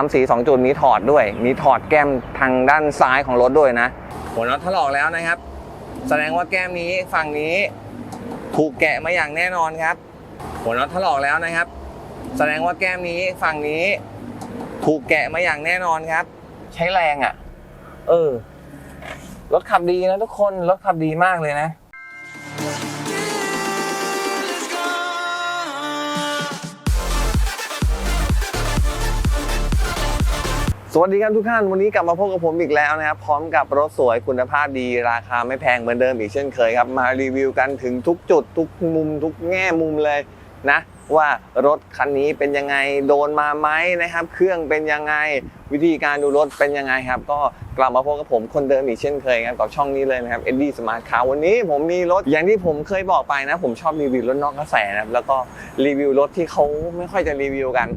ทำสี 2 จุดมีถอดด้วย มีถอดแก้มทางด้านซ้ายของรถด้วยนะหัวน็อตถลอกแล้วนะครับ แสดงว่าแก้มนี้ฝั่งนี้ถูกแกะมาอย่างแน่นอนครับ หัวน็อตถลอกแล้วนะครับ แสดงว่าแก้มนี้ฝั่งนี้ถูกแกะมาอย่างแน่นอนครับ ใช้แรงอะ่ะ เออรถขับดีนะทุกคนรถขับดีมากเลยนะ สวัสดีครับทุกท่าน วันนี้กลับมาพบกับผมอีกแล้วนะครับพร้อมกับรถสวยคุณภาพดีราคาไม่แพงเหมือนเดิมอีกเช่นเคยครับมารีวิวกันถึงทุกจุดทุกมุม ทุกแง่มุมเลยนะว่ารถคันนี้เป็นยังไงโดนมาไหมนะครับ เครื่องเป็นยังไงวิธีการดูรถเป็นยังไงครับ ก็กลับมาพบกับผมคนเดิมอีกเช่นเคยครับกับช่องนี้เลยนะครับ e d die Smart Car วันนี้ผมมีรถอย่างที่ผมเคยบอกไปนะ ผมชอบรีวิวรถนอกกระแสนะครับแล้วก็รีวิวรถที่เขาไม่ค่อยจะรีวิวกัน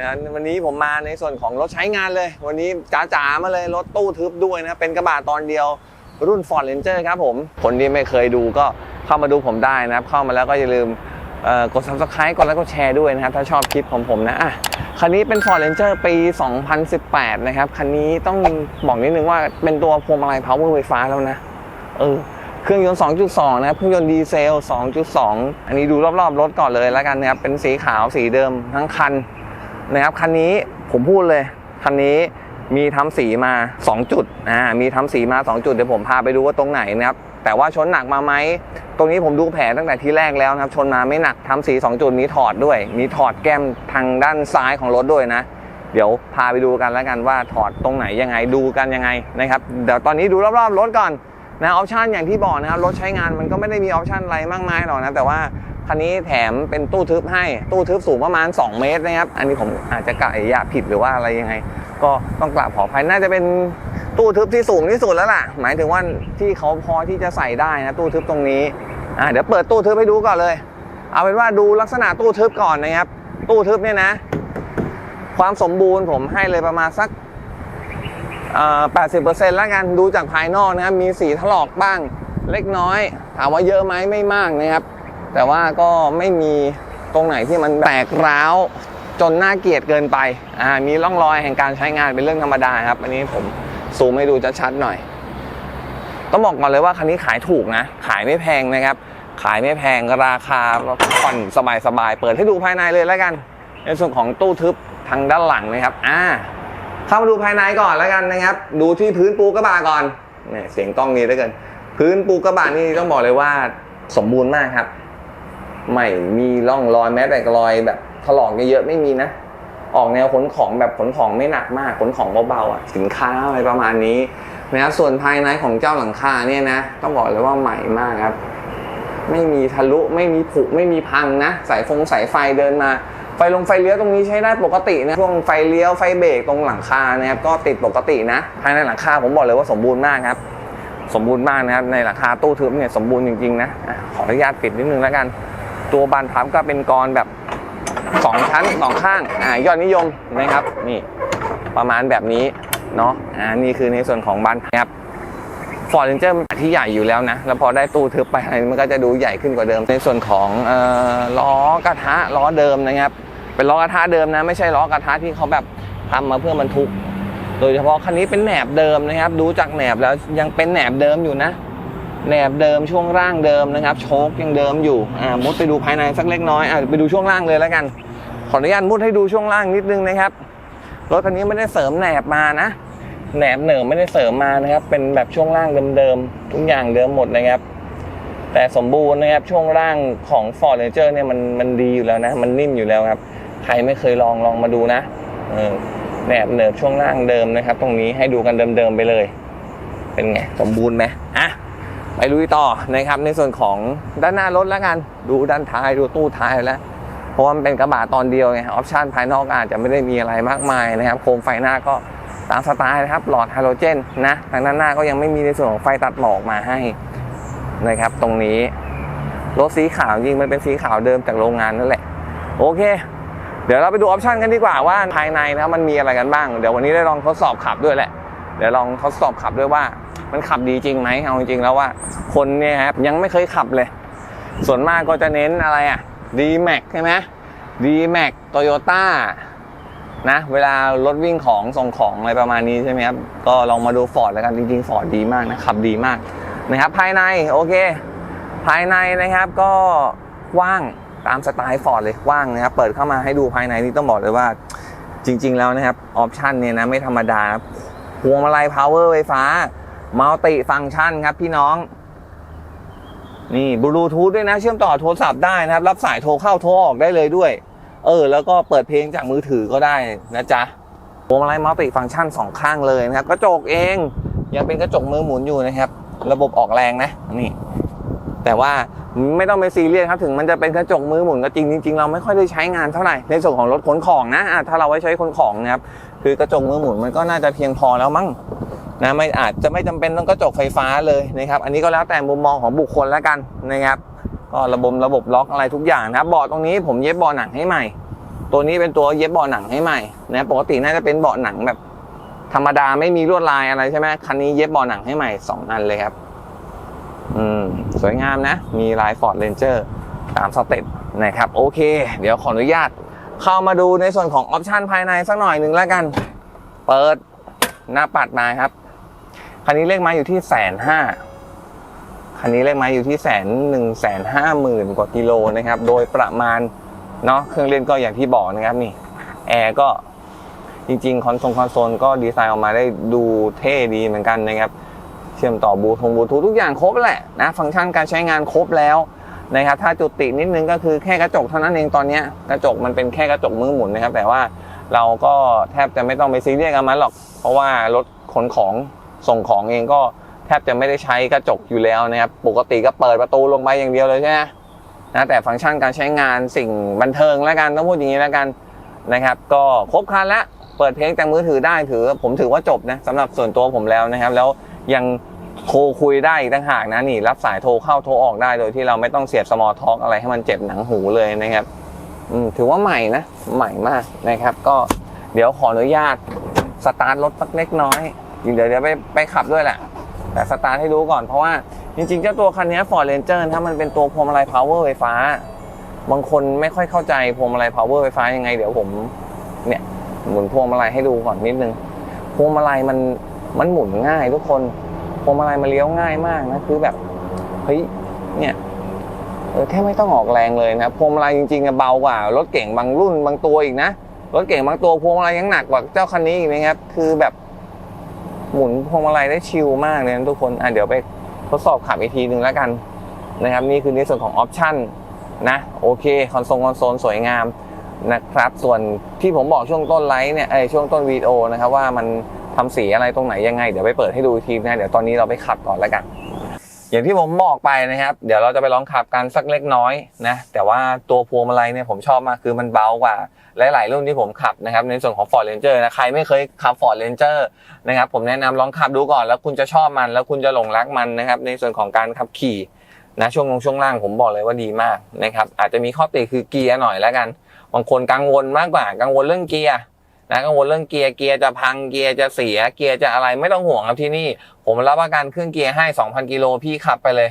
นะวันนี้ผมมาในส่วนของรถใช้งานเลย วันนี้จ๋าๆมาเลยรถตู้ทึบด้วยนะเป็นกระบะตอนเดียวรุ่น Ford Ranger ครับผม คนที่ไม่เคยดูก็เข้ามาดูผมได้นะครับ เข้ามาแล้วก็อย่าลืมกด subscribe กดไลค์กดแชร์ด้วยนะครับ ถ้าชอบคลิปของผมนะอะคันนี้เป็น Ford Ranger ปี 2018 นะครับ คันนี้ต้องบอกนิดนึงว่าเป็นตัวพวงมาลัย power ไฟฟ้าแล้วนะ เออ เครื่องยนต์ 2.2 นะครับ เครื่องยนต์ดีเซล 2.2 อันนี้ดูรอบๆ รถก่อนเลยแล้วกันนะครับ เป็นสีขาวสีเดิมทั้งคัน นะครับคันนี้ผมพูดเลยคันนี้มีทำสีมา 2 จุดอ่ามีทำสีมา 2 จุดเดี๋ยวผมพาไปดูว่าตรงไหนนะครับแต่ว่าชนหนักมาไหมตรงนี้ผมดูแผลตั้งแต่ที่แรกแล้วนะครับชนมาไม่หนักทำสี 2 จุดมีถอดด้วย มีถอดแก้มทางด้านซ้ายของรถด้วยนะ เดี๋ยวพาไปดูกันแล้วกันว่าถอดตรงไหนยังไงดูกันยังไงนะครับเดี๋ยวตอนนี้ดูรอบๆรถก่อนนะออปชันอย่างที่บอกนะครับรถใช้งานมันก็ไม่ได้มีออปชันอะไรมากมายหรอกนะแต่ว่า คันนี้แถมเป็นตู้ทึบให้ ตู้ทึบสูงประมาณ 2 เมตรนะครับ อันนี้ผมอาจจะกะระยาผิดหรือว่าอะไรยังไง ก็ต้องกราบขออภัย น่าจะเป็นตู้ทึบที่สูงที่สุดแล้วล่ะ หมายถึงว่าที่เขาพอที่จะใส่ได้นะตู้ทึบตรงนี้อ่าเดี๋ยวเปิดตู้ทึบให้ดูก่อนเลย เอาเป็นว่าดูลักษณะตู้ทึบก่อนนะครับ ตู้ทึบเนี่ยนะ ความสมบูรณ์ผมให้เลยประมาณสักแปดสิบเปอร์เซ็นต์แล้วกันดูจากภายนอกนะครับมีสีถลอกบ้างเล็กน้อย ถามว่าเยอะไหมไม่มากนะครับ แต่ว่าก็ไม่มีตรงไหนที่มันแตกร้าวจนน่าเกลียดเกินไป อ่า มีร่องรอยแห่งการใช้งานเป็นเรื่องธรรมดาครับ อันนี้ผมซูมให้ดูชัดๆหน่อย ต้องบอกก่อนเลยว่าคันนี้ขายถูกนะ ขายไม่แพงนะครับ ขายไม่แพงราคาผ่อนสบายๆ เปิดให้ดูภายในเลยแล้วกัน ในส่วนของตู้ทึบทางด้านหลังนะครับ อ่า เข้ามาดูภายในก่อนแล้วกันนะครับ ดูที่พื้นปูกระบะก่อนเนี่ยเสียงกล้องนี้แล้วกัน พื้นปูกระบะนี่ต้องบอกเลยว่าสมบูรณ์มากครับ ไม่มีร่องรอยแม้แต่รอยแบบถลอกเยอะๆไม่มีนะ ออกแนวขนของแบบขนของไม่หนักมากขนของเบาๆอะสินค้าอะไรประมาณนี้นะครับส่วนภายในของเจ้าหลังคาเนี่ยนะ ต้องบอกเลยว่าใหม่มากครับ ไม่มีทะลุไม่มีผุไม่มีพังนะสายฟงสายไฟเดินมาไฟลงไฟเลี้ยวตรงนี้ใช้ได้ปกตินะช่วงไฟเลี้ยวไฟเบรกตรงหลังคานะครับก็ติดปกตินะ ภายในหลังคาผมบอกเลยว่าสมบูรณ์มากครับ สมบูรณ์มากนะครับในหลังคาตู้ทึบเนี่ยสมบูรณ์จริงๆนะอะขออนุญาตปิดนิดนึงแล้วกัน ตัวบานพับก็เป็นกรแบบสองชั้นสองข้างอ่ายอดนิยมนะครับนี่ประมาณแบบนี้เนาะอ่านี่คือในส่วนของบานพับครับฟอร์เรนเจอร์ที่ใหญ่อยู่แล้วนะ แล้วพอได้ตู้ทึบไปอะไรมันก็จะดูใหญ่ขึ้นกว่าเดิม ในส่วนของเอ่อล้อกระทะล้อเดิมนะครับ เป็นล้อกระทะเดิมนะ ไม่ใช่ล้อกระทะที่เขาแบบทำมาเพื่อบรรทุก โดยเฉพาะคันนี้เป็นแหนบเดิมนะครับ ดูจากแหนบแล้วยังเป็นแหนบเดิมอยู่นะ แหนบเดิมช่วงล่างเดิมนะครับโชคยังเดิมอยู่อ่ามุดไปดูภายในสักเล็กน้อยอ่าไปดูช่วงล่างเลยแล้วกัน ขออนุญาตมุดให้ดูช่วงล่างนิดนึงนะครับรถคันนี้ไม่ได้เสริมแหนบมานะแหนบเหนิมไม่ได้เสริมมานะครับ เป็นแบบช่วงล่างเดิมๆทุกอย่างเดิมหมดนะครับ แต่สมบูรณ์นะครับช่วงล่างของ Ford Ranger เนี่ยมันมันดีอยู่แล้วนะ มันนิ่มอยู่แล้วครับ ใครไม่เคยลองลองมาดูนะเออแหนบเหนิบช่วงล่างเดิมนะครับ ตรงนี้ให้ดูกันเดิมๆไปเลย เป็นไงสมบูรณ์ไหมอะ ไปลุยต่อนะครับในส่วนของด้านหน้ารถแล้วกัน ดูด้านท้ายดูตู้ท้ายแล้ว เพราะว่ามันเป็นกระบะตอนเดียวไงออปชันภายนอกอาจจะไม่ได้มีอะไรมากมายนะครับ โคมไฟหน้าก็ตามสไตล์นะครับ หลอดไฮโดรเจนนะทางด้านหน้าก็ยังไม่มีในส่วนของไฟตัดหมอกมาให้นะครับ ตรงนี้รถสีขาวจริงมันเป็นสีขาวเดิมจากโรงงานนั่นแหละ โอเค เดี๋ยวเราไปดูออปชันกันดีกว่าว่าภายในนะมันมีอะไรกันบ้าง เดี๋ยววันนี้ได้ลองทดสอบขับด้วยแหละ เดี๋ยวลองทดสอบขับด้วยว่า มันขับดีจริงไหมเอาจริงแล้วว่า คนเนี่ยครับยังไม่เคยขับเลย ส่วนมากก็จะเน้นอะไรอะ D Max ใช่ไหม D Max Toyota นะเวลารถวิ่งของส่งของอะไรประมาณนี้ใช่ไหมครับ ก็ลองมาดูฟอร์ดแล้วกันจริงๆฟอร์ดดีมากนะขับดีมากนะครับภายในโอเค ภายในนะครับก็ว่างตามสไตล์ฟอร์ดเลยว่างนะครับ เปิดเข้ามาให้ดูภายในนี่ต้องบอกเลยว่าจริง ๆ แล้วนะครับออปชันเนี่ยนะไม่ธรรมดานะ พวงมาลัยพาวเวอร์ไฟฟ้ามัลติฟัง c t ชันครับพี่น้อง นี่บลูทูธด้วยนะ เชื่อมต่อโทรศัพท์ได้นะครับ รับสายโทรเข้าโทรออกได้เลยด้วย เออ แล้วก็เปิดเพลงจากมือถือก็ได้นะจ๊ะพวงมาลัยมัลติฟัง c t ชันสองข้างเลยนะครับ กระจกเองยังเป็นกระจกมือหมุนอยู่นะครับ ระบบออกแรงนะนี่แต่ว่าไม่ต้องไปซีเรียสครับถึงมันจะเป็นกระจกมือหมุนก็จริงจริง ๆ เราไม่ค่อยได้ใช้งานเท่าไหร่ในส่วนของรถขนของนะะถ้าเราไว้ใช้ขนของนะครับ คือกระจกมือหมุนมันก็น่าจะเพียงพอแล้วมั้งนะไม่อาจจะไม่จำเป็นต้องกระจกไฟฟ้าเลยนะครับ อันนี้ก็แล้วแต่มุมมองของบุคคลแล้วกันนะครับ ก็ระบบระบบล็อกอะไรทุกอย่างนะครับเบาะตรงนี้ผมเย็บเบาะหนังให้ใหม่ ตัวนี้เป็นตัวเย็บเบาะหนังให้ใหม่นะปกติน่าจะเป็นเบาะหนังแบบ ธรรมดาไม่มีลวดลายอะไรใช่ไหมคันนี้เย็บเบาะหนังให้ใหม่สองอันเลยครับ อืมสวยงามนะ มีลาย Ford Ranger ตามสเต็ปนะครับ โอเค เดี๋ยวขออนุญาต เข้ามาดูในส่วนของออปชันภายในสักหน่อยหนึ่งแล้วกัน เปิดหน้าปัดมาครับ คันนี้เลขไม้อยู่ที่แสนห้าคันนี้เลขไม้อยู่ที่แสนหนึ่งแสนห้าหมื่นกว่ากิโลนะครับ โดยประมาณเนาะเครื่องเล่นก็อย่างที่บอกนะครับนี่แอร์ก็จริงๆ คอนโซลคอนโซลก็ดีไซน์ออกมาได้ดูเท่ดีเหมือนกันนะครับ เชื่อมต่อบลูทูธบลูทูธทุกอย่างครบแหละนะ ฟังก์ชันการใช้งานครบแล้ว นะครับถ้าจุตินิดนึงก็คือแค่กระจกเท่านั้นเองตอนนี้กระจกมันเป็นแค่กระจกมือหมุนนะครับ แต่ว่าเราก็แทบจะไม่ต้องไปซีเรียสกับมันหรอก เพราะว่ารถขนของส่งของเองก็แทบจะไม่ได้ใช้กระจกอยู่แล้วนะครับปกติก็เปิดประตูลงไปอย่างเดียวเลยใช่ไหมนะแต่ฟังก์ชันการใช้งานสิ่งบันเทิงแล้วกันต้องพูดอย่างนี้แล้วกันนะครับ ก็ครบครันล้วเปิดเพลงจากมือถือได้ถือ ผมถือว่าจบนะสำหรับส่วนตัวผมแล้วนะครับ แล้วยัง โทรคุยได้อีกต่างหากนะนี่ รับสายโทรเข้าโทรออกได้โดยที่เราไม่ต้องเสียบสมอลท็อกอะไรให้มันเจ็บหนังหูเลยนะครับถือว่าใหม่นะ ใหม่มากนะครับ ก็เดี๋ยวขออนุญาตสตาร์ทรถสักเล็กน้อยเดี๋ยวเดี๋ยวไปไปขับด้วยแหละ แต่สตาร์ทให้รู้ก่อนเพราะว่าจริงๆ เจ้าตัวคันนี้ Ford Ranger ถ้ามันเป็นตัวพวงมาลัย power ไฟฟ้า บางคนไม่ค่อยเข้าใจพวงมาลัย power ไฟฟ้ายังไง เดี๋ยวผมเนี่ยหมุนพวงมาลัยให้ดูก่อนนิดนึง พวงมาลัยมันมันหมุนง่ายทุกคน วงมาลัยมันเลี้ยวง่ายมากนะคือแบบเฮ้ยเนี่ยเออแค่ไม่ต้องออกแรงเลยนะพวงมาลัยจริงๆเบากว่ารถเก่งบางรุ่นบางตัวอีกนะรถเก่งบางตัวพวงมาลัยยังหนักกว่าเจ้าคันนี้อีกนะครับ คือแบบหมุนพวงมาลัยได้ชิลมากเลยนะทุกคนอะเดี๋ยวไปทดสอบขับอีกทีหนึ่งแล้วกันนะครับ นี่คือในส่วนของออปชั่นนะโอเคคอนโซลคอนโซลสวยงามนะครับ ส่วนที่ผมบอกช่วงต้นไลฟ์เนี่ยไอช่วงต้นวีดีโอนะครับว่ามัน ทำสีอะไรตรงไหนยังไง เดี๋ยวไปเปิดให้ดูทีนะเดี๋ยวตอนนี้เราไปขับก่อนแล้วกัน อย่างที่ผมบอกไปนะครับ เดี๋ยวเราจะไปลองขับกันสักเล็กน้อยนะแต่ว่าตัวพวงมาลัยเนี่ยผมชอบมากคือมันเบากว่าหลาย ๆ รุ่นที่ผมขับนะครับในส่วนของ Ford Ranger นะใครไม่เคยขับ Ford Ranger นะครับผมแนะนำลองขับดูก่อนแล้วคุณจะชอบมัน แล้วคุณจะหลงรักมันนะครับในส่วนของการขับขี่นะช่วงลงช่วงล่างผมบอกเลยว่าดีมากนะครับอาจจะมีข้อติคือเกียร์หน่อยแล้วกันบางคนกังวลมากกว่ากังวลเรื่องเกียร์ นะกังวลเรื่องเกียร์เกียร์จะพังเกียร์จะเสียเกียร์จะอะไรไม่ต้องห่วงครับที่นี่ ผมรับประกันเครื่องเกียร์ให้ 2,000 กิโลพี่ขับไปเลย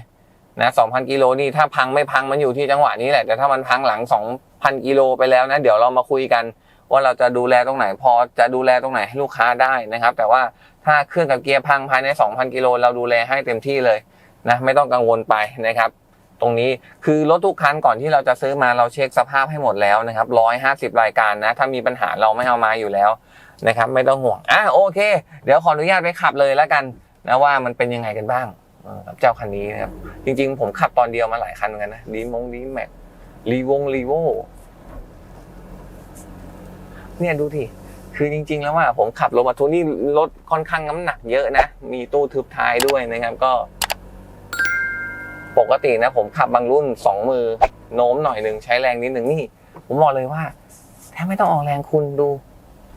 นะ2,000 กิโลนี่ถ้าพังไม่พังมันอยู่ที่จังหวะนี้แหละแต่ถ้ามันพังหลัง 2,000 กิโลไปแล้วนะเดี๋ยวเรามาคุยกัน ว่าเราจะดูแลตรงไหนพอจะดูแลตรงไหนให้ลูกค้าได้นะครับ แต่ว่าถ้าเครื่องกับเกียร์พังภายใน 2,000 กิโลเราดูแลให้เต็มที่เลยนะไม่ต้องกังวลไปนะครับ ตรงนี้คือรถทุกคันก่อนที่เราจะซื้อมาเราเช็คสภาพให้หมดแล้วนะครับ150รายการนะถ้ามีปัญหาเราไม่เอามาอยู่แล้วนะครับไม่ต้องห่วงอะโอเค เดี๋ยวขออนุญาตไปขับเลยแล้วกันนะว่ามันเป็นยังไงกันบ้างเออกับเจ้าคันนี้นะครับจริง ๆ ผมขับตอนเดียวมาหลายคันเหมือนกันนะดีมงดีแม็กรีวงรีโวเนี่ยดูทีคือจริง ๆ แล้วว่าผมขับรถมาทุกนี่รถค่อนข้างน้ำหนักเยอะนะ มีตู้ทึบท้ายด้วยนะครับก็ ปกตินะผมขับบางรุ่นสองมือโน้มหน่อยหนึ่งใช้แรงนิดหนึ่งนี่ ผมบอกเลยว่าแทบไม่ต้องออกแรงคุณดู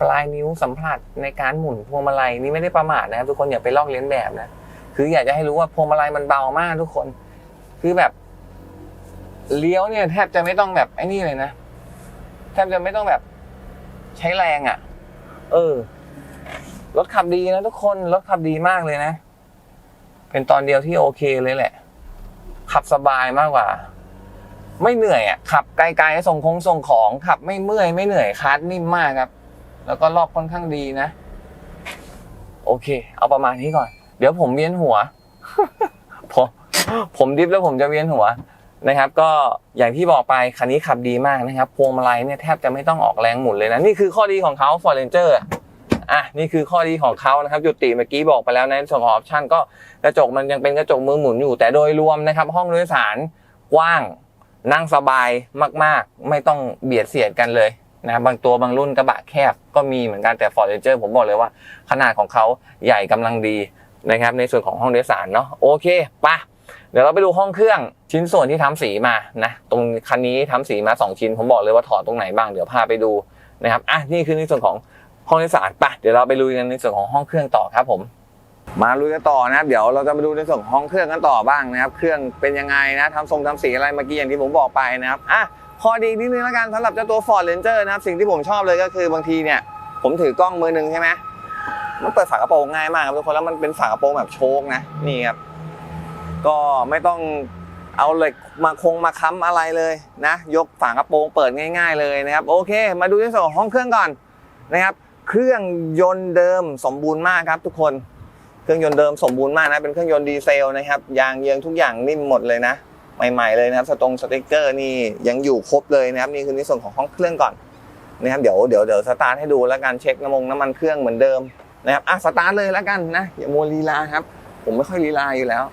ปลายนิ้วสัมผัสในการหมุนพวงมาลัยนี่ไม่ได้ประมาทนะครับทุกคนอย่าไปลอกเลียนแบบนะคืออยากจะให้รู้ว่าพวงมาลัยมันเบามากทุกคน คือแบบเลี้ยวเนี่ยแทบจะไม่ต้องแบบไอ้นี่เลยนะแทบจะไม่ต้องแบบใช้แรงอะ่ะ เออรถขับดีนะทุกคนรถขับดีมากเลยนะ เป็นตอนเดียวที่โอเคเลยแหละ ขับสบายมากกว่า ไม่เหนื่อยอะขับไกลๆส่งคงส่งของ ขับไม่เมื่อยไม่เหนื่อยคาร์ดนิ่มมากครับ แล้วก็รอบค่อนข้างดีนะ โอเค เอาประมาณนี้ก่อน เดี๋ยวผมเวียนหัวผมผมดิฟแล้วผมจะเวียนหัวนะครับ ก็อย่างที่บอกไปคันนี้ขับดีมากนะครับพวงมาลัยเนี่ยแทบจะไม่ต้องออกแรงหมุนเลยนะ นี่คือข้อดีของเขา Ford Ranger อะ อะนี่คือข้อดีของเขานะครับจุติเมื่อกี้บอกไปแล้วในส่วนของออปชั่นก็กระจกมันยังเป็นกระจกมือหมุนอยู่ แต่โดยรวมนะครับ ห้องโดยสารกว้างนั่งสบายมาก ๆ ไม่ต้องเบียดเสียดกันเลยนะบางตัวบางรุ่นกระบะแคบก็มีเหมือนกันแต่ Ford Ranger ผมบอกเลยว่า ขนาดของเขาใหญ่กำลังดีนะครับในส่วนของห้องโดยสารเนาะโอเคปะเดี๋ยวเราไปดูห้องเครื่องชิ้นส่วนที่ทำสีมานะตรงคันนี้ทำสีมา 2 ชิ้น ผมบอกเลยว่าถอดตรงไหนบ้างเดี๋ยวพาไปดูนะครับอะนี่คือในส่วนของ ห้องโดยสารปะเดี๋ยวเราไปลุยกันในส่วนของห้องเครื่องต่อครับผม มาลุยกันต่อนะครับ เดี๋ยวเราจะมาดูในส่วนห้องเครื่องกันต่อบ้างนะครับ เครื่องเป็นยังไงนะทำทรงทำสีอะไรเมื่อกี้อย่างที่ผมบอกไปนะครับอะข้อดีนิดนึงแล้วกันสำหรับเจ้าตัว Ford Ranger นะครับสิ่งที่ผมชอบเลยก็คือบางทีเนี่ย ผมถือกล้องมือหนึ่งใช่ไหมมันเปิดฝากระโปรงง่ายมากครับทุกคนแล้วมันเป็นฝากระโปรงแบบโชคนะนี่ครับก็ไม่ต้องเอาเหล็กมาคงมาค้ำอะไรเลยนะ ยกฝากระโปรงเปิดง่าย ๆเลยนะครับ โอเค มาดูในส่วนของห้องเครื่องก่อนนะครับ เครื่องยนต์เดิมสมบูรณ์มากครับทุกคน เครื่องยนต์เดิมสมบูรณ์มากนะ เป็นเครื่องยนต์ดีเซลนะครับ ยางเยืองทุกอย่างนิ่มหมดเลยนะ ใหม่ ๆ เลยนะครับ สตรงสติกเกอร์นี่ยังอยู่ครบเลยนะครับ นี่คือในส่วนของห้องเครื่องก่อนนะครับ เดี๋ยวเดี๋ยวเดี๋ยวสตาร์ทให้ดูแล้วกันเช็คน้ำมันน้ำมันเครื่องเหมือนเดิมนะครับอะสตาร์ทเลยแล้วกันนะ อย่ามัวลีลาครับ ผมไม่ค่อยลีลาอยู่แล้ว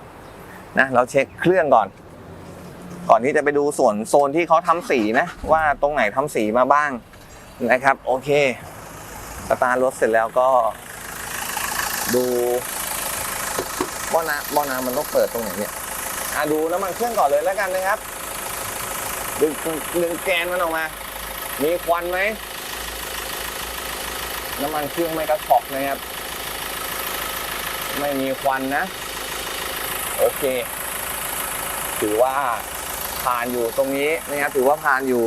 นะ เราเช็คเครื่องก่อน ก่อนที่จะไปดูส่วนโซนที่เขาทำสีนะ ว่าตรงไหนทำสีมาบ้างนะครับ โอเค สตาร์ทรถเสร็จแล้วก็ ดูหม้อน้ำหม้อน้ำมันต้องเปิดตรงไหนเนี่ยอะดูน้ำมันเครื่องก่อนเลยแล้วกันนะครับ ดึงดึงแกนมันออกมา มีควันไหม น้ำมันเครื่องไม่กระชอกนะครับ ไม่มีควันนะ โอเค ถือว่าผ่านอยู่ตรงนี้นะครับ ถือว่าผ่านอยู่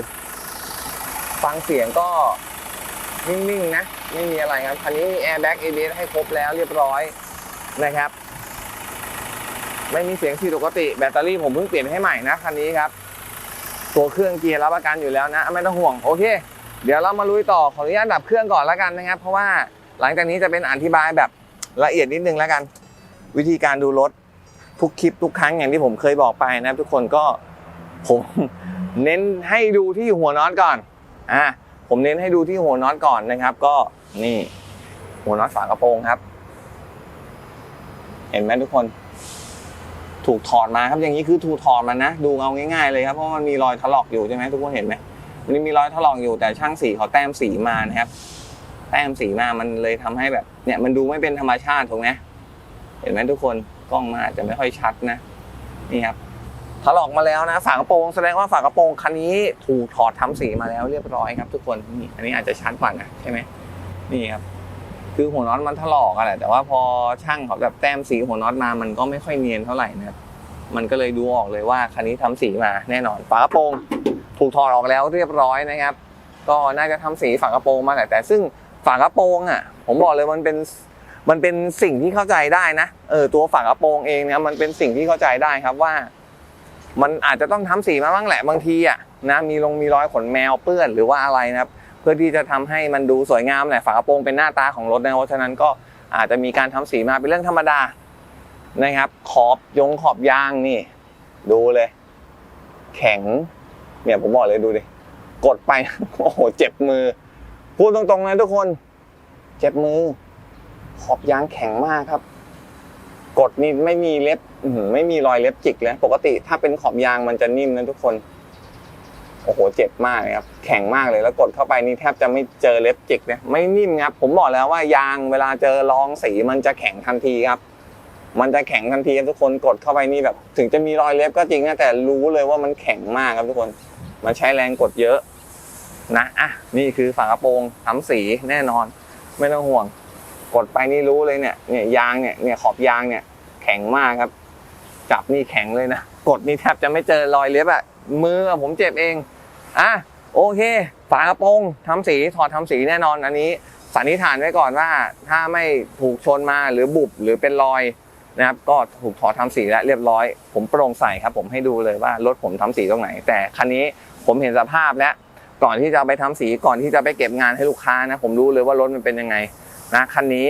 ฟังเสียงก็นิ่งๆนะ ไม่มีอะไรครับ คันนี้มี airbag ABS ให้ครบแล้วเรียบร้อยนะครับ ไม่มีเสียงผิดปกติ แบตเตอรี่ผมเพิ่งเปลี่ยนให้ใหม่นะคันนี้ครับ ตัวเครื่องเกียร์รับประกันอยู่แล้วนะ ไม่ต้องห่วง โอเค เดี๋ยวเรามาลุยต่อ ขออนุญาตดับเครื่องก่อนแล้วกันนะครับ เพราะว่าหลังจากนี้จะเป็นอธิบายแบบละเอียดนิดนึงแล้วกัน วิธีการดูรถทุกคลิปทุกครั้งอย่างที่ผมเคยบอกไปนะครับ ทุกคนก็ผมเน้นให้ดูที่หัวน็อตก่อนอ่าผมเน้นให้ดูที่หัวน็อตก่อนนะครับ ก็ นี่หัวน็อตฝากระโปรงครับ เห็นไหมทุกคน ถูกถอดมาครับอย่างนี้คือถูกถอดมานะ ดูเอาง่ายๆเลยครับเพราะมันมีรอยถลอกอยู่ใช่ไหมทุกคนเห็นไหมมันมีรอยถลอกอยู่แต่ช่างสีเขาแต้มสีมานะครับ แต้มสีมามันเลยทำให้แบบ เนี่ยมันดูไม่เป็นธรรมชาติถูกไหมเห็นไหมทุกคนกล้องมาอาจจะไม่ค่อยชัดนะนี่ครับถลอกมาแล้วนะฝากระโปรงแสดงว่าฝากระโปรงคันนี้ถูกถอดทำสีมาแล้วเรียบร้อยครับ ทุกคนนี่อันนี้อาจจะชัดกว่านะใช่ไหม นี่ครับคือหัวน็อตมันถลอกอะแหละแต่ว่าพอช่างเขาแบบแต้มสีหัวน็อตมามันก็ไม่ค่อยเนียนเท่าไหร่นะครับมันก็เลยดูออกเลยว่าคันนี้ทำสีมาแน่นอนฝากระโปรงถูกถอดออกแล้วเรียบร้อยนะครับ ก็น่าจะทำสีฝากระโปรงมาแหละแต่ซึ่งฝากระโปรงอะ ผมบอกเลยมันเป็นมันเป็นสิ่งที่เข้าใจได้นะเออตัวฝากระโปรงเองเนี่ยมันเป็นสิ่งที่เข้าใจได้ครับว่า มันอาจจะต้องทำสีมาบ้างแหละบางทีอะนะมีลงมีรอยขนแมวเปื้อนหรือว่าอะไรนะครับ เพื่อที่จะทำให้มันดูสวยงามแหละฝากระโปรงเป็นหน้าตาของรถนะเพราะฉะนั้นก็อาจจะมีการทำสีมาเป็นเรื่องธรรมดานะครับ ขอบยงขอบยางนี่ ดูเลย แข็ง เนี่ยผมบอกเลยดูดิกดไปโอ้โหเจ็บมือ พูดตรงๆนะทุกคน เจ็บมือ ขอบยางแข็งมากครับ กดนี่ไม่มีเล็บไม่มีรอยเล็บจิกเลยปกติถ้าเป็นขอบยางมันจะนิ่มนะทุกคน โอ้โหเจ็บมากเลยครับแข็งมากเลยแล้วกดเข้าไปนี่แทบจะไม่เจอเล็บจิกเลยไม่นิ่มครับผมบอกแล้วว่ายางเวลาเจอรองสีมันจะแข็งทันทีครับ มันจะแข็งทันทีครับทุกคนกดเข้าไปนี่แบบ ถึงจะมีรอยเล็บก็จริงนะแต่รู้เลยว่ามันแข็งมากครับทุกคน มันใช้แรงกดเยอะนะอะนี่คือฝากระโปรงทำสีแน่นอน ไม่ต้องห่วง กดไปนี่รู้เลยเนี่ยเนี่ยยางเนี่ยเนี่ยขอบยางเนี่ยแข็งมากครับ จับนี่แข็งเลยนะกดนี่แทบจะไม่เจอรอยเล็บอะ มือผมเจ็บเองอะโอเค ฝากระโปรงทำสีถอดทำสีแน่นอนอันนี้สันนิษฐานไว้ก่อนว่า ถ้าไม่ถูกชนมาหรือบุบหรือเป็นรอยนะครับก็ถูกถอดทำสีแล้วเรียบร้อย ผมโปร่งใสครับผมให้ดูเลยว่ารถผมทำสีตรงไหน แต่คันนี้ผมเห็นสภาพแล้วก่อนที่จะไปทำสีก่อนที่จะไปเก็บงานให้ลูกค้านะ ผมรู้เลยว่ารถมันเป็นยังไงนะคันนี้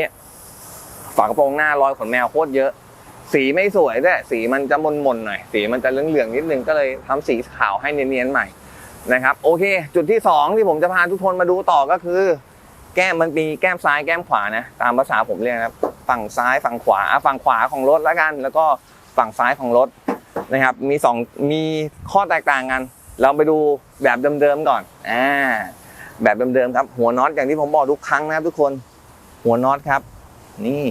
ฝากระโปรงหน้ารอยขนแมวโคตรเยอะ สีไม่สวยด้วยสีมันจะมนๆหน่อย สีมันจะเหลืองๆนิดนึงก็เลยทำสีขาวให้เนียนๆใหม่นะครับ โอเค จุดที่สองที่ผมจะพาทุกคนมาดูต่อก็คือ แก้มมันมีแก้มซ้ายแก้มขวานะตามภาษาผมเรียกนะครับฝั่งซ้ายฝั่งขวาฝั่งขวาของรถแล้วกัน แล้วก็ฝั่งซ้ายของรถนะครับ มีสองมีข้อแตกต่างกัน เราไปดูแบบเดิมๆก่อนอ่าแบบเดิมๆครับ หัวน็อตอย่างที่ผมบอกทุกครั้งนะครับทุกคนหัวน็อตครับ นี่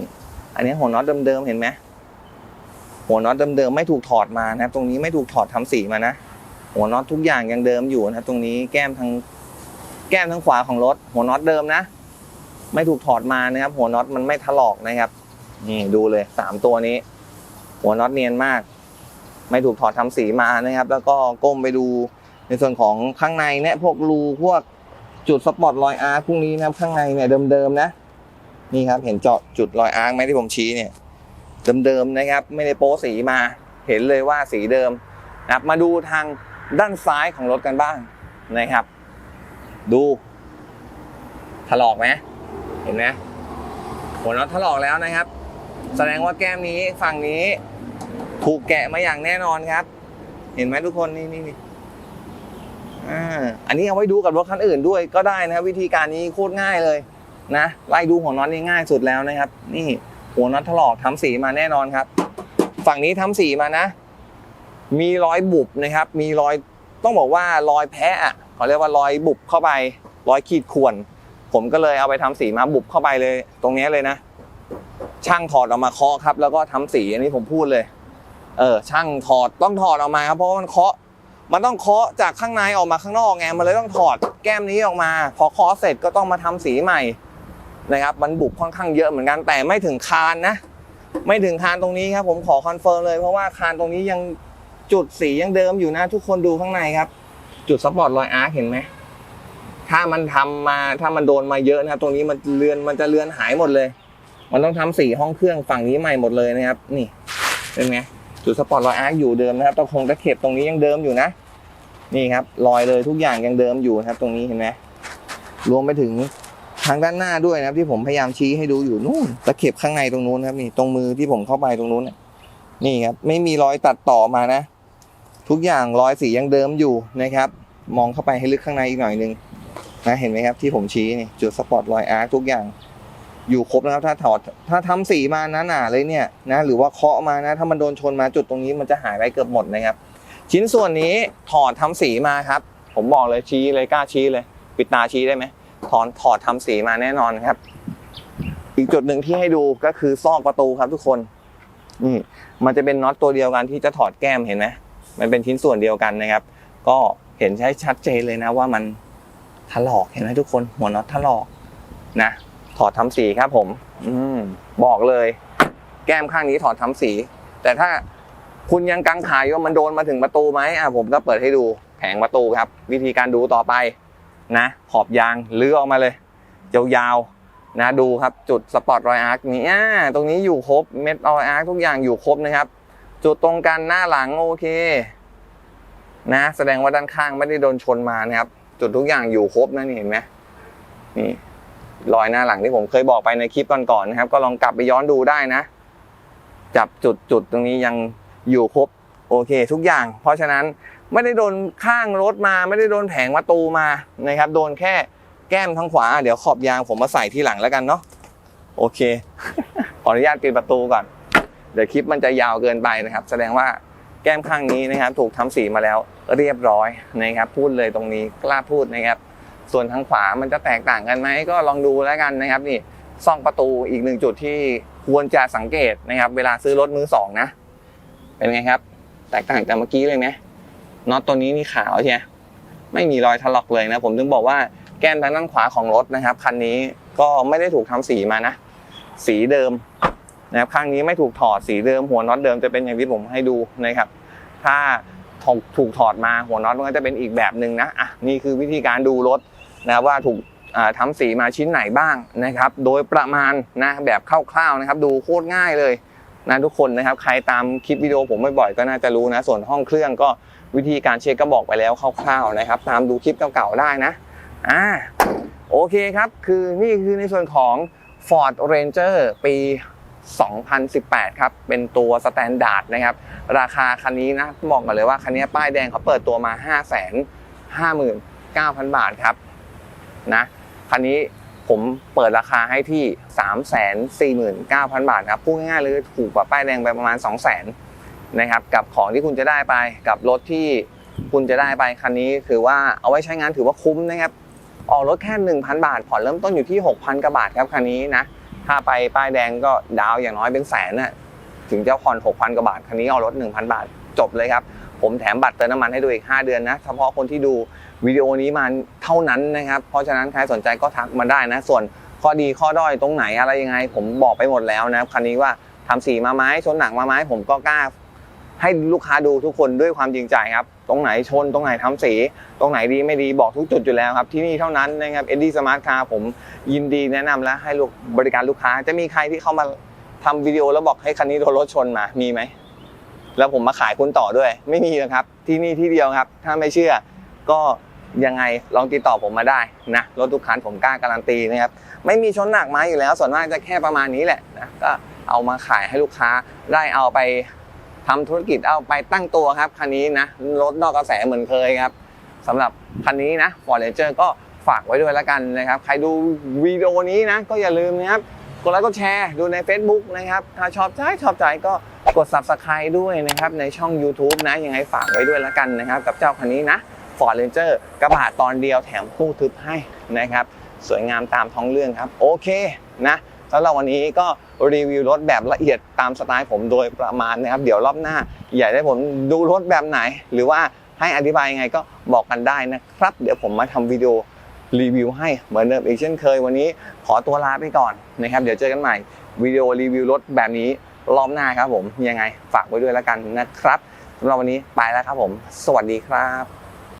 อันนี้หัวน็อตเดิมๆเห็นไหม หัวน็อตเดิมๆไม่ถูกถอดมานะครับ ตรงนี้ไม่ถูกถอดทำสีมานะ หัวน็อตทุกอย่างยังเดิมอยู่นะครับ ตรงนี้แก้มทางแก้มทางขวาของรถ หัวน็อตเดิมนะ ไม่ถูกถอดมานะครับ หัวน็อตมันไม่ถลอกนะครับนี่ดูเลยสามตัวนี้ หัวน็อตเนียนมาก ไม่ถูกถอดทำสีมานะครับ แล้วก็ก้มไปดูในส่วนของข้างในเนี่ยพวกรูพวกจุดสปอตรอยอาร์พวกนี้นะครับข้างในเนี่ยเดิมๆนะ นี่ครับเห็นเจาะจุดรอยอาร์ไหมที่ผมชี้เนี่ย เดิมๆนะครับ ไม่ได้โป๊สีมา เห็นเลยว่าสีเดิมนะครับมาดูทางด้านซ้ายของรถกันบ้างนะครับ ดูถลอกไหมเห็นไหมหัวน็อตถลอกแล้วนะครับ แสดงว่าแก้มนี้ฝั่งนี้ถูกแกะมาอย่างแน่นอนครับ เห็นไหมทุกคนนี่นี่นี่อันนี้เอาไว้ดูกับรถคันอื่นด้วยก็ได้นะครับ วิธีการนี้โคตรง่ายเลยนะไล่ดูหัวน็อตนี่ง่ายสุดแล้วนะครับ นี่ หัวน็อตถลอกทำสีมาแน่นอนครับ ฝั่งนี้ทำสีมานะ มีรอยบุบนะครับ มีรอยต้องบอกว่ารอยแพะอะเขาเรียกว่ารอยบุบเข้าไป รอยขีดข่วน ผมก็เลยเอาไปทำสีมาบุบเข้าไปเลย ตรงนี้เลยนะ ช่างถอดออกมาเคาะครับ แล้วก็ทำสีอันนี้ผมพูดเลย เออช่างถอดต้องถอดออกมาครับเพราะว่ามันเคาะมันต้องเคาะจากข้างในออกมาข้างนอกไงมันเลยต้องถอดแก้มนี้ออกมา พอเคาะเสร็จก็ต้องมาทำสีใหม่ นะครับมันบุบค่อนข้างเยอะเหมือนกันแต่ไม่ถึงคานนะ ไม่ถึงคานตรงนี้ครับ ผมขอคอนเฟิร์มเลยเพราะว่าคานตรงนี้ยังจุดสียังเดิมอยู่นะทุกคนดูข้างในครับ จุดสปอร์ตรอยอาร์คเห็นไหมถ้ามันทำมาถ้ามันโดนมาเยอะนะครับ ตรงนี้มันเลือนมันจะเลือนหายหมดเลย มันต้องทำสีห้องเครื่องฝั่งนี้ใหม่หมดเลยนะครับ นี่เป็นไงจุดสปอร์ตรอยอาร์คอยู่เดิมนะครับตะคงตะเข็บตรงนี้ยังเดิมอยู่นะ นี่ครับรอยเลยทุกอย่างยังเดิมอยู่นะครับ ตรงนี้เห็นไหมรวมไปถึง ทางด้านหน้าด้วยนะครับที่ผมพยายามชี้ให้ดูอยู่นู่นตะเข็บข้างในตรงนู้นครับนี่ตรงมือที่ผมเข้าไปตรงนู้นนี่ครับไม่มีรอยตัดต่อมานะ ทุกอย่างรอยสียังเดิมอยู่นะครับ มองเข้าไปให้ลึกข้างในอีกหน่อยนึงนะเห็นไหมครับที่ผมชี้นี่จุดสปอร์ตรอยอาร์คทุกอย่างอยู่ครบนะครับถ้าถอดถ้าทำสีมาหนาเลยเนี่ยนะหรือว่าเคาะมานะถ้ามันโดนชนมาจุดตรงนี้มันจะหายไปเกือบหมดนะครับ ชิ้นส่วนนี้ถอดทำสีมาครับ ผมบอกเลยชี้เลยกล้าชี้เลย ปิดตาชี้ได้ไหม ถอนถอดทำสีมาแน่นอนครับ อีกจุดหนึ่งที่ให้ดูก็คือซอกประตูครับทุกคนนี่มันจะเป็นน็อตตัวเดียวกันที่จะถอดแก้มเห็นไหมมันเป็นชิ้นส่วนเดียวกันนะครับ ก็เห็นใช้ชัดเจนเลยนะว่ามันถลอกเห็นไหมทุกคนหัวน็อตถลอกนะ ถอดทำสีครับผม อืมบอกเลย แก้มข้างนี้ถอดทำสี แต่ถ้าคุณยังกังขาอยู่ว่ามันโดนมาถึงประตูไหมอะผมก็เปิดให้ดูแผงประตูครับ วิธีการดูต่อไป นะขอบยางเลื้อออกมาเลยยาวๆนะดูครับจุดสปอตรอยอาร์คนี่อ่าตรงนี้อยู่ครบเม็ดรอยอาร์คทุกอย่างอยู่ครบนะครับ จุดตรงกันหน้าหลังโอเค นะแสดงว่าด้านข้างไม่ได้โดนชนมานะครับ จุดทุกอย่างอยู่ครบนะนี่เห็นไหมนี่รอยหน้าหลังที่ผมเคยบอกไปในคลิปก่อนๆนะครับ ก็ลองกลับไปย้อนดูได้นะ จับจุดจุดตรงนี้ยังอยู่ครบโอเค ทุกอย่าง เพราะฉะนั้น ไม่ได้โดนข้างรถมา ไม่ได้โดนแผงประตูมานะครับ โดนแค่แก้มทางขวา เดี๋ยวขอบยางผมมาใส่ทีหลังแล้วกันเนาะโอเค ขออนุญาตปิดประตูก่อน เดี๋ยวคลิปมันจะยาวเกินไปนะครับ แสดงว่าแก้มข้างนี้นะครับ ถูกทำสีมาแล้วเรียบร้อยนะครับ พูดเลยตรงนี้กล้าพูดนะครับ ส่วนทางขวามันจะแตกต่างกันไหมก็ลองดูแล้วกันนะครับนี่ซ่องประตูอีกหนึ่งจุดที่ควรจะสังเกตนะครับ เวลาซื้อรถมือสองนะ เป็นไงครับ แตกต่างจากเมื่อกี้เลยไหม น็อตตัวนี้นี่ขาวใช่ไหมไม่มีรอยถลอกเลยนะ ผมถึงบอกว่าแก้มทางด้านขวาของรถนะครับคันนี้ก็ไม่ได้ถูกทำสีมานะ สีเดิมนะครับข้างนี้ไม่ถูกถอดสีเดิม หัวน็อตเดิมจะเป็นอย่างที่ผมให้ดูนะครับ ถ้าถูกถูกถอดมาหัวน็อตมันก็จะเป็นอีกแบบหนึ่งนะอะนี่คือวิธีการดูรถนะว่าถูกอ่าทำสีมาชิ้นไหนบ้างนะครับ โดยประมาณนะแบบคร่าวๆนะครับ ดูโคตรง่ายเลยนะทุกคนนะครับ ใครตามคลิปวิดีโอผมบ่อยๆก็น่าจะรู้นะ ส่วนห้องเครื่องก็ วิธีการเช็คก็บอกไปแล้วคร่าวๆนะครับ ตามดูคลิปเก่าๆได้นะอ่าโอเคครับ คือนี่คือในส่วนของ Ford Ranger ปี 2018 ครับ เป็นตัวสแตนดาร์ดนะครับ ราคาคันนี้นะบอกกันเลยว่าคันนี้ป้ายแดงเขาเปิดตัวมา 5 5 9 0 0 0 บาทครับนะคันนี้ผมเปิดราคาให้ที่ 349,000 บาทครับ พูดง่ายๆเลยถูกกว่าป้ายแดงไปประมาณ 200,000 นะครับกับของที่คุณจะได้ไปกับรถที่คุณจะได้ไปคันนี้ถือว่าเอาไว้ใช้งานถือว่าคุ้มนะครับออกรถแค่ 1,000 บาท ผ่อนเริ่มต้นอยู่ที่ 6,000กว่าบาทครับคันนี้นะถ้าไปป้ายแดงก็ดาวอย่างน้อยเป็นแสนน่ะถึงจะผ่อน 6,000กว่าบาทคันนี้เอารถ 1,000 บาทจบเลยครับผมแถมบัตรเติมน้ำมันให้ด้วยอีก 5 เดือนนะเฉพาะคนที่ดูวิดีโอนี้มาเท่านั้นนะครับเพราะฉะนั้นใครสนใจก็ทักมาได้นะ ส่วนข้อดีข้อด้อยตรงไหนอะไรยังไง ผมบอกไปหมดแล้วนะครับคันนี้ว่าทำสีมาไหมชนหนักมาไหมผมก็กล้า ให้ลูกค้าดูทุกคนด้วยความจริงใจครับ ตรงไหนชน ตรงไหนทำสี ตรงไหนดีไม่ดีบอกทุกจุดอยู่แล้วครับ ที่นี่เท่านั้นนะครับเอ็ดดี้สมาร์ทคาร์ผมยินดีแนะนำและให้ลูกบริการลูกค้า จะมีใครที่เข้ามาทำวิดีโอแล้วบอกให้คันนี้โดนรถชนมา มีไหม แล้วผมมาขายคุณต่อด้วย ไม่มีนะครับ ที่นี่ที่เดียวครับ ถ้าไม่เชื่อ ก็ยังไงลองติดต่อผมมาได้นะรถทุกคันผมกล้าการันตีนะครับไม่มีชนหนักมาอยู่แล้ว ส่วนมากจะแค่ประมาณนี้แหละนะก็เอามาขายให้ลูกค้าได้เอาไป ทำธุรกิจเอาไปตั้งตัวครับคันนี้นะรถนอกกระแสเหมือนเคยครับสำหรับคันนี้นะ Ford Ranger ก็ฝากไว้ด้วยแล้วกันนะครับ ใครดูวิดีโอนี้นะ ก็อย่าลืมนะครับกดไลค์กดแชร์ดูใน Facebook นะครับ ถ้าชอบใจชอบใจก็กด Subscribe ด้วยนะครับ ในช่อง YouTube นะยังไงฝากไว้ด้วยแล้วกันนะครับ กับเจ้าคันนี้นะ Ford Ranger กระบะตอนเดียวแถมคู่ทึบให้นะครับ สวยงามตามท้องเรื่องครับ โอเคนะ สำหรับวันนี้ก็รีวิวรถแบบละเอียดตามสไตล์ผมโดยประมาณนะครับเดี๋ยวรอบหน้า อยากให้ผมดูรถแบบไหน หรือว่าให้อธิบายยังไงก็บอกกันได้นะครับ เดี๋ยวผมมาทำวิดีโอรีวิวให้เหมือนเดิมอีกเช่นเคยวันนี้ขอตัวลาไปก่อนนะครับเดี๋ยวเจอกันใหม่วิดีโอรีวิวรถแบบนี้รอบหน้าครับผมยังไงฝากไว้ด้วยแล้วกันนะครับสำหรับวันนี้ไปแล้วครับผม สวัสดีครับ